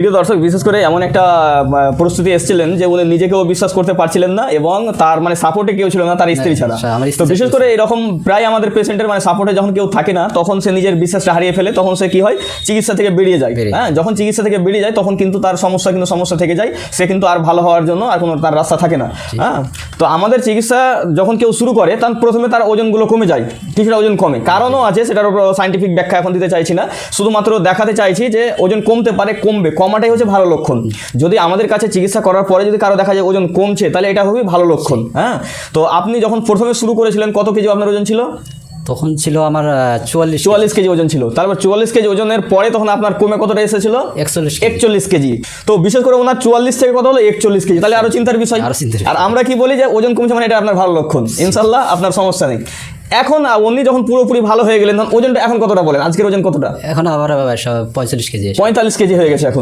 প্রিয় দর্শক বিশেষ করে এমন একটা আহ, পরিস্থিতি এসেছিলেন যে উনি নিজেকেও বিশ্বাস করতে পারছিলেন না এবং তার মানে সাপোর্টে কেউ ছিল না তার স্ত্রী ছাড়া। আচ্ছা, তো বিশেষ করে এরকম প্রায় আমাদের পেশেন্টের মানে সাপোর্টে যখন কেউ থাকে না তখন সে নিজের বিশ্বাসটা হারিয়ে ফেলে তখন সে কি হয়? চিকিৎসা থেকে বেরিয়ে যায়। হ্যাঁ যখন চিকিৎসা থেকে বেরিয়ে যায় তখন কিন্তু তার সমস্যা কিন্তু সমস্যা থেকে যায় সে কিন্তু আর ভালো হওয়ার জন্য আর কোনো তার রাস্তা থাকে না। হ্যাঁ তো আমাদের চিকিৎসা যখন কেউ শুরু করে তখন প্রথমে তার ওজনগুলো কমে যায় কিছুটা ওজন কমে। কারণও আছে সেটার উপর সাইন্টিফিক ব্যাখ্যা এখন দিতে চাইছি না। শুধুমাত্র দেখাতে চাইছি যে ওজন কমতে পারে কমবে কমাটাই হচ্ছে ভালো লক্ষণ। যদি আমাদের কাছে চিকিৎসা করার পরে যদি কারও দেখা যায় ওজন কমছে তাহলে এটা খুবই ভালো লক্ষণ হ্যাঁ? তো আপনি যখন প্রথমে শুরু করেছিলেন কত কেজি আপনার ওজন ছিল? তখন ছিল আমার চুয়াল্লিশ চুয়াল্লিশ কেজি ওজন ছিল। তারপর চুয়াল্লিশ কেজি ওজনের পরে তখন আপনার কমে কতটা এসেছিল? একচল্লিশ একচল্লিশ কেজি। তো বিশেষ করে ওনার চুয়াল্লিশ থেকে কত হলো? একচল্লিশ কেজি। তাহলে আরও চিন্তার বিষয়। আরও আমরা কি বলি যে ওজন কমছে মানে এটা আপনার ভালো লক্ষণ। ইনশাল্লাহ আপনার সমস্যা নেই। এখন উনি যখন পুরোপুরি ভালো হয়ে গেলেন তখন ওজনটা এখন কতটা বলেন? আজকের ওজন কতটা? এখন আবার পঁয়তাল্লিশ কেজি পঁয়তাল্লিশ কেজি হয়ে গেছে এখন।